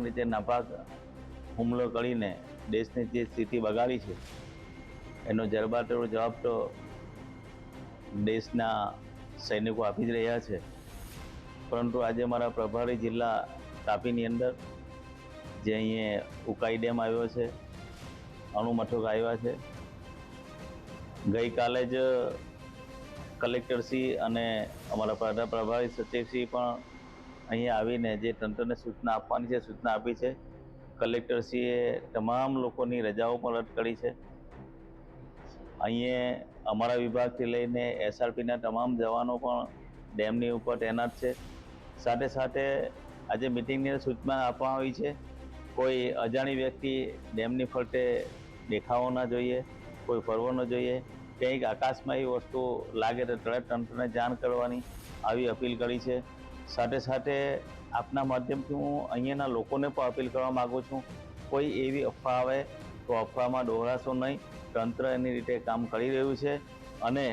રીતે નાપાક હુમલો કરીને દેશની જે સ્થિતિ બગાડી છે, એનો જરબાતોડ જવાબ તો દેશના સૈનિકો આપી જ રહ્યા છે. પરંતુ આજે મારા પ્રભારી જિલ્લા તાપીની અંદર જે અહીંયા ઉકાઈ ડેમ આવ્યો છે, અણુમથક આવ્યા છે, ગઈકાલે જ કલેક્ટરશ્રી અને અમારા પ્રભારી સચિવશ્રી પણ અહીંયા આવીને જે તંત્રને સૂચના આપવાની છે, સૂચના આપી છે, કલેક્ટરશ્રીએ તમામ લોકોની રજાઓ પણ રદ કરી છે. અહીંયા અમારા વિભાગથી લઈને એસઆરપીના તમામ જવાનો પણ ડેમની ઉપર તૈનાત છે. સાથે સાથે આજે મિટિંગની સૂચના આપવામાં આવી છે. કોઈ અજાણી વ્યક્તિ ડેમની ફરતે દેખાવો ન જોઈએ, કોઈ ફરવો ન જોઈએ, કંઈક આકાશમાં એ વસ્તુ લાગે તો તરત તંત્રને જાણ કરવાની આવી અપીલ કરી છે. સાથે સાથે આપના માધ્યમથી હું અહીંયાના લોકોને પણ અપીલ કરવા માગું છું, કોઈ એવી અફવા આવે તો અફવામાં દોહરાશો નહીં, તંત્ર એની રીતે કામ કરી રહ્યું છે અને